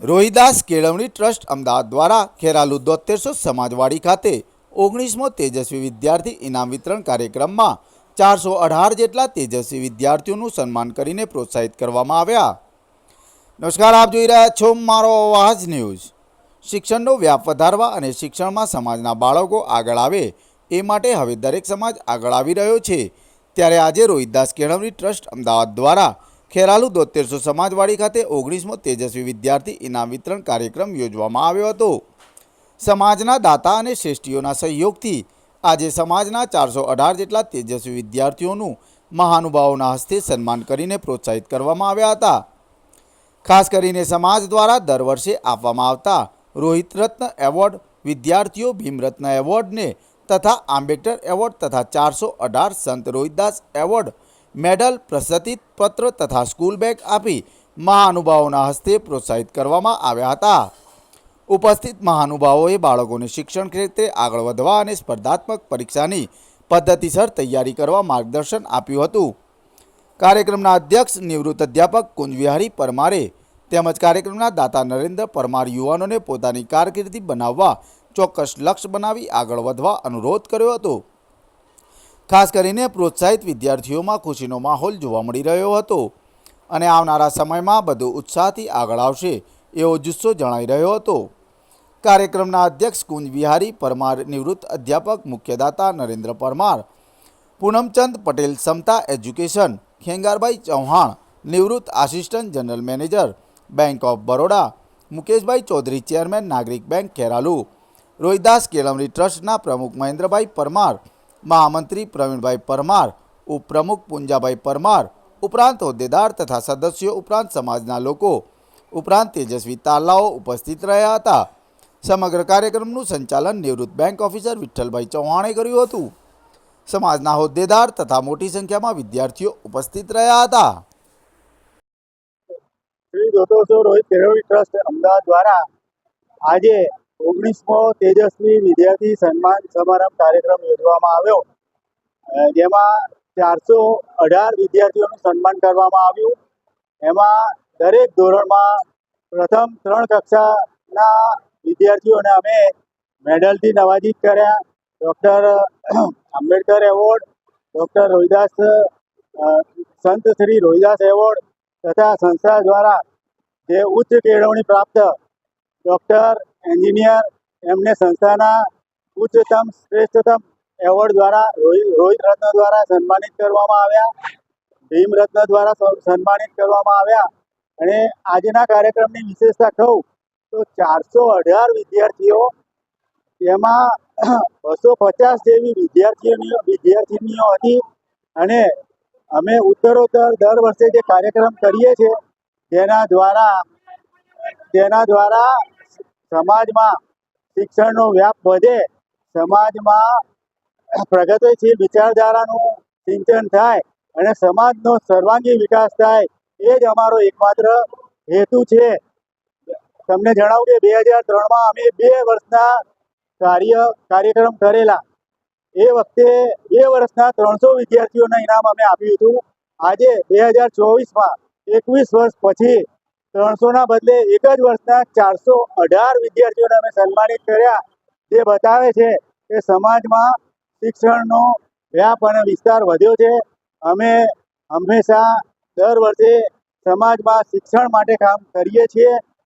રોહિદાસ કેળવણી ટ્રસ્ટ અમદાવાદ દ્વારા ખેરાલુ દોતેરસો સમાજવાડી ખાતે ઓગણીસમો તેજસ્વી વિદ્યાર્થી ઇનામ વિતરણ કાર્યક્રમમાં ચારસો અઢાર જેટલા તેજસ્વી વિદ્યાર્થીઓનું સન્માન કરીને પ્રોત્સાહિત કરવામાં આવ્યા. નમસ્કાર, આપ જોઈ રહ્યા છો મારો અવાજ ન્યૂઝ. શિક્ષણનો વ્યાપ વધારવા અને શિક્ષણમાં સમાજના બાળકો આગળ આવે એ માટે હવે દરેક સમાજ આગળ આવી રહ્યો છે. ત્યારે આજે રોહિતદાસ કેળવણી ટ્રસ્ટ અમદાવાદ દ્વારા ખેરાલુ દોતેરસો સમાજવાડી ખાતે ઓગણીસમો તેજસ્વી વિદ્યાર્થી ઇનામ વિતરણ કાર્યક્રમ યોજવામાં આવ્યો હતો. સમાજના દાતા અને શ્રેષ્ઠીઓના સહયોગથી આજે સમાજના ચારસો અઢાર જેટલા તેજસ્વી વિદ્યાર્થીઓનું મહાનુભાવોના હસ્તે સન્માન કરીને પ્રોત્સાહિત કરવામાં આવ્યા હતા. ખાસ કરીને સમાજ દ્વારા દર વર્ષે આપવામાં આવતા રોહિત રત્ન એવોર્ડ, વિદ્યાર્થીઓ ભીમરત્ન એવોર્ડને તથા આંબેડકર એવોર્ડ તથા ચારસો અઢાર સંત રોહિતદાસ એવોર્ડ મેડલ પ્રસતિત પત્ર તથા સ્કૂલ બેગ આપી મહાનુભાવોના હસ્તે પ્રોત્સાહિત કરવામાં આવ્યા હતા. ઉપસ્થિત મહાનુભાવોએ બાળકોને શિક્ષણ ક્ષેત્રે આગળ વધવા અને સ્પર્ધાત્મક પરીક્ષાની પદ્ધતિસર તૈયારી કરવા માર્ગદર્શન આપ્યું હતું. કાર્યક્રમના અધ્યક્ષ, નિવૃત્ત અધ્યાપક કુંજવિહારી પરમારે તેમજ કાર્યક્રમના દાતા નરેન્દ્ર પરમાર યુવાનોને પોતાની કારકિર્દી બનાવવા ચોક્કસ લક્ષ્ય બનાવી આગળ વધવા અનુરોધ કર્યો હતો. ખાસ કરીને પ્રોત્સાહિત વિદ્યાર્થીઓમાં ખુશીનો માહોલ જોવા મળી રહ્યો હતો. અને આવનારા સમયમાં બધું ઉત્સાહથી આગળ આવશે એવો જુસ્સો જણાઈ રહ્યો હતો. કાર્યક્રમના અધ્યક્ષ કુંજ વિહારી, પરમાર નિવૃત્ત અધ્યાપક, મુખ્યદાતા નરેન્દ્ર પરમાર, પૂનમચંદ પટેલ, સમતા એજ્યુકેશન, ખેંગારભાઈ ચૌહાણ, નિવૃત્ત assistant general manager, bank of Baroda, Mukeshbhai Chaudhary, chairman નાગરિક બેંક ખેરાલુ, રોહિદાસ કેળવણી ટ્રસ્ટના પ્રમુખ મહેન્દ્રભાઈ પરમાર મહામંત્રી પ્રવીણભાઈ પરમાર, ઉપપ્રમુખ પુંજાભાઈ પરમાર, ઉપરાંત હોદ્દેદાર તથા સદસ્યો ઉપરાંત સમાજના લોકો, ઉપરાંત તેજસ્વી તાલાઓ ઉપસ્થિત રહ્યા હતા. સમગ્ર કાર્યક્રમનું સંચાલન નિવૃત્ત બેંક ઓફિસર વિઠ્ઠલભાઈ ચૌહાણે કર્યું હતું. સમાજના હોદ્દેદાર તથા મોટી સંખ્યામાં વિદ્યાર્થીઓ ઉપસ્થિત રહ્યા હતા. અમદાવાદ દ્વારા આજે ઓગણીસમો તેજસ્વી વિદ્યાર્થી સન્માન સમારંભ કાર્યક્રમ યોજવામાં આવ્યો. જેમાં ચારસો અઢાર વિદ્યાર્થીઓનું સન્માન કરવામાં આવ્યું. એમાં દરેક ધોરણમાં પ્રથમ ત્રણ કક્ષાના વિદ્યાર્થીઓને અમે મેડલથી નવાજીત કર્યા. Doctor Ambedkar award, doctor Rohidas સંત શ્રી રોહિદાસ એવોર્ડ તથા સંસ્થા દ્વારા જે ઉચ્ચ કેળવણી પ્રાપ્ત ડૉક્ટર, એન્જિનિયર, એમને સંસ્થાના ઉચ્ચતમ, શ્રેષ્ઠતમ એવોર્ડ દ્વારા રોહિત રત્ન દ્વારા સન્માનિત કરવામાં આવ્યા. ભીમ રત્ન દ્વારા સન્માનિત કરવામાં આવ્યા. અને આજના કાર્યક્રમની વિશેષતા કહું તો ચારસો અઢાર વિદ્યાર્થીઓ, એમાં બસો પચાસ જેવી વિદ્યાર્થીઓની વિદ્યાર્થીનીઓ હતી. અને અમે ઉત્તરોત્તર દર વર્ષે જે કાર્યક્રમ કરીએ છીએ જેના દ્વારા, તેના દ્વારા સમાજમાં શિક્ષણનો વ્યાપ વધે, સમાજમાં પ્રગતિશીલ વિચારધારાનું સિંચન થાય અને સમાજનો સર્વાંગી વિકાસ થાય, એ જ અમારો એકમાત્ર હેતુ છે. તમને જણાવું કે બે હજાર ત્રણમાં અમે બે વર્ષના કાર્ય, કાર્યક્રમ કરેલા. એ વખતે બે વર્ષના ત્રણસો વિદ્યાર્થીઓને ઇનામ અમે આપ્યું હતું. આજે બે હજાર ચોવીસમાં એકવીસ વર્ષ પછી ત્રણસોના બદલે એક જ વર્ષના ચારસો અઢાર વિદ્યાર્થીઓને અમે સન્માનિત કર્યા. જે બતાવે છે કે સમાજમાં શિક્ષણનો વ્યાપ અને વિસ્તાર વધ્યો છે. અમે હંમેશા દર વર્ષે સમાજમાં શિક્ષણ માટે કામ કરીએ છીએ.